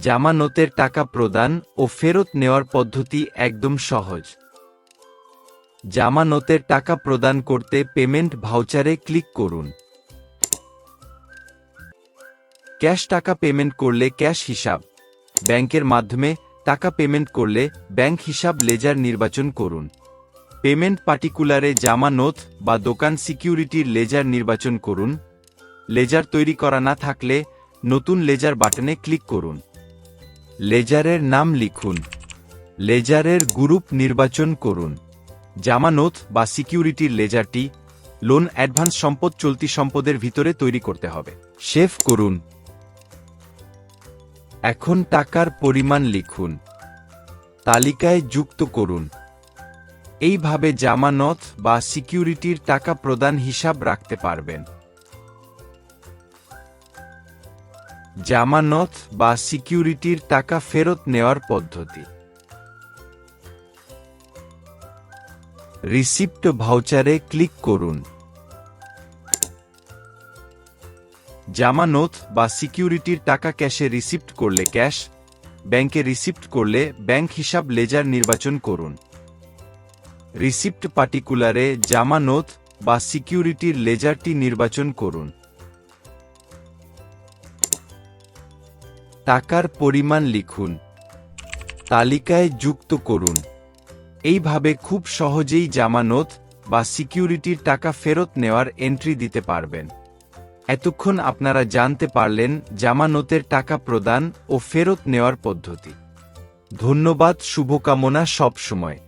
জামানতের টাকা প্রদান ও ফেরত নেওয়ার পদ্ধতি একদম সহজ। জামানতের টাকা প্রদান করতে পেমেন্ট ভাউচারে ক্লিক করুন। ক্যাশ টাকা পেমেন্ট করলে ক্যাশ হিসাব। ব্যাংকের মাধ্যমে টাকা পেমেন্ট করলে ব্যাংক হিসাব লেজার নির্বাচন করুন। পেমেন্ট পার্টিকুলারে জামানত বা দোকান সিকিউরিটির লেজার নির্বাচন করুন। লেজার তৈরি করা না থাকলে নতুন লেজার বাটনে ক্লিক করুন। লেজারের নাম লিখুন। লেজারের গ্রুপ নির্বাচন করুন। জামানত বা সিকিউরিটির লেজারটি লোন অ্যাডভান্স সম্পদ চলতি সম্পদের ভিতরে তৈরি করতে হবে। সেভ করুন। এখন টাকার পরিমাণ লিখুন। তালিকায় যুক্ত করুন। এইভাবে জামানত বা সিকিউরিটির টাকা প্রদান হিসাব রাখতে পারবেন। জামানত বা সিকিউরিটির টাকা ফেরত নেওয়ার পদ্ধতি। রিসিপ্ট ভাউচারে ক্লিক করুন। জামানত বা সিকিউরিটির টাকা ক্যাশে রিসিপ্ট করলে ক্যাশ, ব্যাংকে রিসিপ্ট করলে ব্যাংক হিসাব লেজার নির্বাচন করুন। রিসিপ্ট পার্টিকুলারে জামানত বা সিকিউরিটির লেজারটি নির্বাচন করুন। টাকার পরিমাণ লিখুন। তালিকায় যুক্ত করুন। এইভাবে খুব সহজেই জামানত বা সিকিউরিটির টাকা ফেরত নেওয়ার এন্ট্রি দিতে পারবেন। এতক্ষণ আপনারা জানতে পারলেন জামানতের টাকা প্রদান ও ফেরত নেওয়ার পদ্ধতি। ধন্যবাদ, শুভকামনা সব সময়